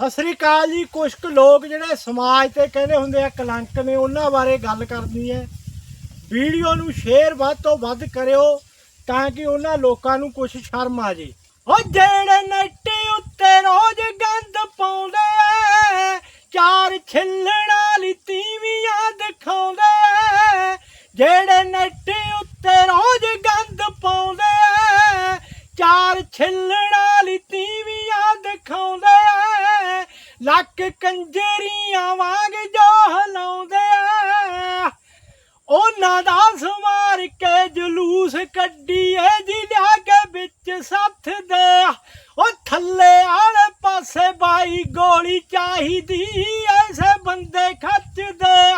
ਸਤਿ ਸ੍ਰੀ ਅਕਾਲ ਜੀ। ਕੁਝ ਕੁ ਲੋਕ ਜਿਹੜੇ ਸਮਾਜ ਤੇ ਕਹਿੰਦੇ ਹੁੰਦੇ ਆ, ਕਲੰਕ ਨੇ, ਉਹਨਾਂ ਬਾਰੇ ਗੱਲ ਕਰਨੀ ਹੈ। ਵੀਡੀਓ ਨੂੰ ਸ਼ੇਅਰ ਵੱਧ ਤੋਂ ਵੱਧ ਕਰਿਓ ਤਾਂ ਕਿ ਉਹਨਾਂ ਲੋਕਾਂ ਨੂੰ ਕੁਝ ਸ਼ਰਮ ਆ ਜੇ। ਉਹ ਜਿਹੜੇ ਨੈਟ ਉੱਤੇ ਰੋਜ਼ ਗੰਦ ਪਾਉਂਦੇ ਐ ਚਾਰ ਛਿੱਲਣ ਵਾਲੀ ਤੀਵੀਆਂ ਦਿਖਾਉਂਦੇ ਐ ਜਿਹੜੇ ਨੈਟ ਉੱਤੇ ਰੋਜ਼ ਗੰਦ ਪਾਉਂਦੇ ਐ ਚਾਰ ਛਿੱਲਣ ਲੱਕ ਕੰਜਰੀਆਂ ਵਾਂਗ ਜੋ ਹਲਾਉਂਦੇ ਆ। ਉਹਨਾਂ ਦਾ ਸਮਾਰ ਕੇ ਜਲੂਸ ਕੱਢੀਏ ਜੀ ਲਿਆ ਕੇ ਵਿੱਚ ਸੱਥ ਦੇ ਉਹ ਥੱਲੇ ਆਲੇ ਪਾਸੇ ਬਾਈ ਗੋਲੀ ਚਾਹੀਦੀ ਐਸੇ ਬੰਦੇ ਖੱਚਦੇ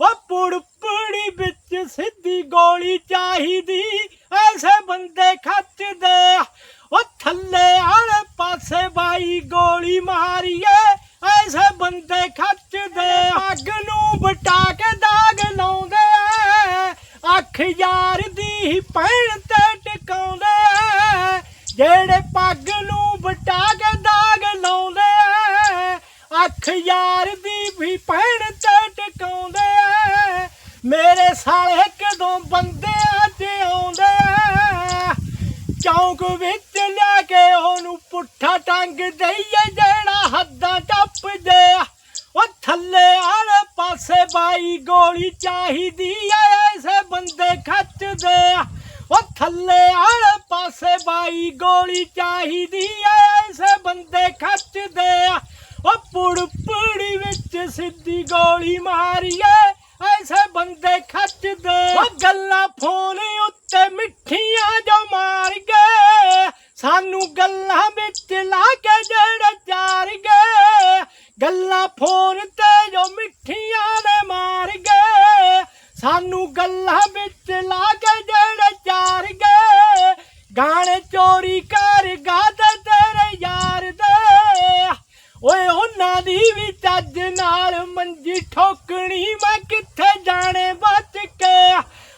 ਉਹ ਪੁੜ ਪੁੜੀ ਵਿੱਚ ਸਿੱਧੀ ਗੋਲੀ ਚਾਹੀਦੀ, ਐਸੇ ਬੰਦੇ ਖੱਚਦੇ ਉਹ ਥੱਲੇ ਆਲੇ ਪਾਸੇ ਬਾਈ ਗੋਲੀ ਮਾਰੀਏ ਐਸੇ ਬੰਦੇ ਖੱਚਦੇ, ਅੱਗ ਨੂੰ ਬਟਾ ਕੇ ਦਾਗ ਲਾਉਂਦੇ ਐ ਅੱਖ ਯਾਰ ਦੀ ਪੈਣ ਤੇ ਟਿਕਾਉਂਦੇ ਐ ਜਿਹੜੇ ਪੱਗ ਨੂੰ ਬਟਾ ਕੇ ਦਾਗ ਲਾਉਂਦੇ ਐ ਅੱਖ ਯਾਰ ਦੀ ਵੀ ਪੈਣ ਤੇ ਟਿਕਾਉਂਦੇ ਐ ਮੇਰੇ ਸਾਲੇ ਕਦੋਂ ਬੰਦੇ ਅੱਜ ਆਉਂਦੇ ਐ ਚੌਂਕ ਵਿੱਚ ਲਿਆ ਕੇ ਉਹਨੂੰ ਪੁੱਠਾ ਟੰਗ ਦਈਏ, ਜਿਹੜਾ ਹੱਦਾਂ ਟੱਪ ਉਹ ਥੱਲੇ ਆਲੇ ਪਾਸੇ ਬਾਈ ਗੋਲੀ ਚਾਹੀਦੀ ਐ, ਐਸੇ ਬੰਦੇ ਖੱਚਦੇ ਆ। ਉਹ ਥੱਲੇ ਆਲੇ ਪਾਸੇ ਬਾਈ ਗੋਲੀ ਚਾਹੀਦੀ ਐ, ਐਸੇ ਬੰਦੇ ਖੱਚਦੇ ਉਹ ਪੁੜ ਪੁੜੀ ਵਿੱਚ ਸਿੱਧੀ ਗੋਲੀ ਮਾਰੀਏ, ਐਸੇ ਬੰਦੇ ਖੱਚਦੇ ਉਹ ਗੱਲਾਂ ਫੋਨ ਉੱਤੇ ਮਿੱਠੀਆਂ ਜੋ ਮਾਰ ਗਏ ਸਾਨੂੰ ਗੱਲਾਂ ਵਿੱਚ ਲਾ ਕੇ ਜਿਹੜੇ ਚਾਰ ਗਏ ਗੱਲਾਂ ਫੋਨ ਤੇ ਜੋ ਮਿੱਠੀਆਂ ਨੇ ਮਾਰ ਗਏ ਸਾਨੂੰ ਗੱਲਾਂ ਵਿੱਚ ਲਾ ਕੇ ਜਿਹੜੇ ਚਾਰ ਗਏ ਗਾਣੇ ਚੋਰੀ ਕਰ ਗਾਦੇ ਤੇਰੇ ਯਾਰ ਦੇ। ਓਏ ਉਹਨਾਂ ਦੀ ਵੀ ਚੱਜ ਨਾਲ ਮੰਜੀ ਠੋਕਣੀ, ਮੈਂ ਕਿੱਥੇ ਜਾਣੇ ਬਚ ਕੇ?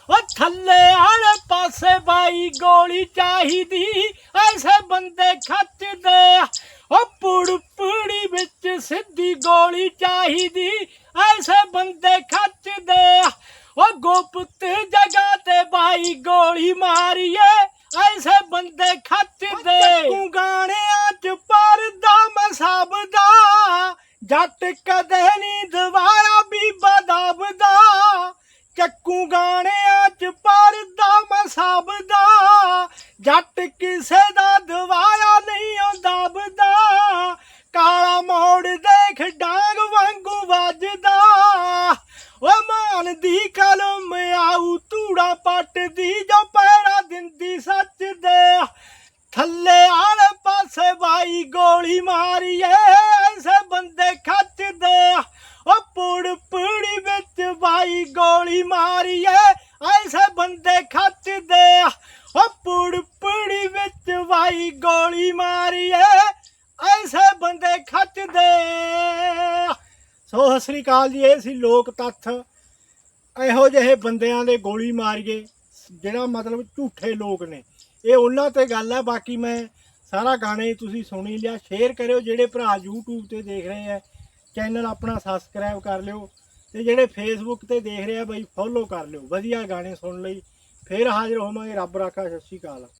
ਓ ਥੱਲੇ ਆਲੇ ਪਾਸੇ ਬਾਈ ਗੋਲੀ ਚਾਹੀਦੀ, ਐਸੇ ਬੰਦੇ ਖੱਚਦੇ ਓ ਸਿੱਧੀ ਗੋਲੀ ਚਾਹੀਦੀ, ਐਸੇ ਬੰਦੇ ਖੱਚਦੇ ਉਹ ਗੁਪਤ ਜਗ੍ਹਾ ਤੇ ਬਾਈ ਗੋਲੀ ਮਾਰੀਏ, ਐਸੇ ਬੰਦੇ ਖੱਚਦੇ। ਤੂੰ ਗਾਣਿਆਂ ਚ ਪਰਦਾ ਮਸਾਬ ਦਾ, ਜੱਟ ਕਦੇ ਥੱਲੇ ਆਲੇ ਪਾਸੇ ਬਾਈ ਗੋਲੀ ਮਾਰੀਏ, ਐਸੇ ਬੰਦੇ ਖੱਚਦੇ ਓ ਪੁੜ ਪੁੜੀ ਵਿੱਚ ਬਾਈ ਗੋਲੀ ਮਾਰੀਏ, ਐਸੇ ਬੰਦੇ ਖੱਚਦੇ ਓ ਪੁੜ ਪੁੜੀ ਵਿੱਚ ਬਾਈ ਗੋਲੀ ਮਾਰੀਏ, ਐਸੇ ਬੰਦੇ ਖੱਚਦੇ ਸੋ ਸਤਿ ਸ੍ਰੀ ਅਕਾਲ ਜੀ, ਇਹ ਸੀ ਲੋਕ ਤੱਥ। ਇਹੋ ਜਿਹੇ ਬੰਦਿਆਂ ਦੇ ਗੋਲੀ ਮਾਰੀਏ, ਜਿਹੜਾ ਮਤਲਬ ਝੂਠੇ ਲੋਕ ਨੇ। ਇਹ ਉਹਨਾਂ ਤੇ ਗੱਲ ਹੈ ਬਾਕੀ ਮੈਂ ਸਾਰਾ ਗਾਣੇ ਤੁਸੀਂ ਸੁਣੀ ਲਿਆ। ਸ਼ੇਅਰ ਕਰਿਓ ਜਿਹੜੇ ਭਰਾ YouTube ਤੇ ਦੇਖ ਰਹੇ ਆ। ਚੈਨਲ ਆਪਣਾ ਸਬਸਕ੍ਰਾਈਬ ਕਰ ਲਿਓ। ਤੇ ਜਿਹੜੇ Facebook ਤੇ ਦੇਖ ਰਹੇ ਆ, ਬਈ ਫੋਲੋ ਕਰ ਲਿਓ। ਵਧੀਆ ਗਾਣੇ ਸੁਣ ਲਈ ਫੇਰ ਹਾਜ਼ਰ ਹੋਵਾਂਗੇ। ਰੱਬ ਰਾਖਾ, ਸਤਿ ਸ਼੍ਰੀ ਅਕਾਲ।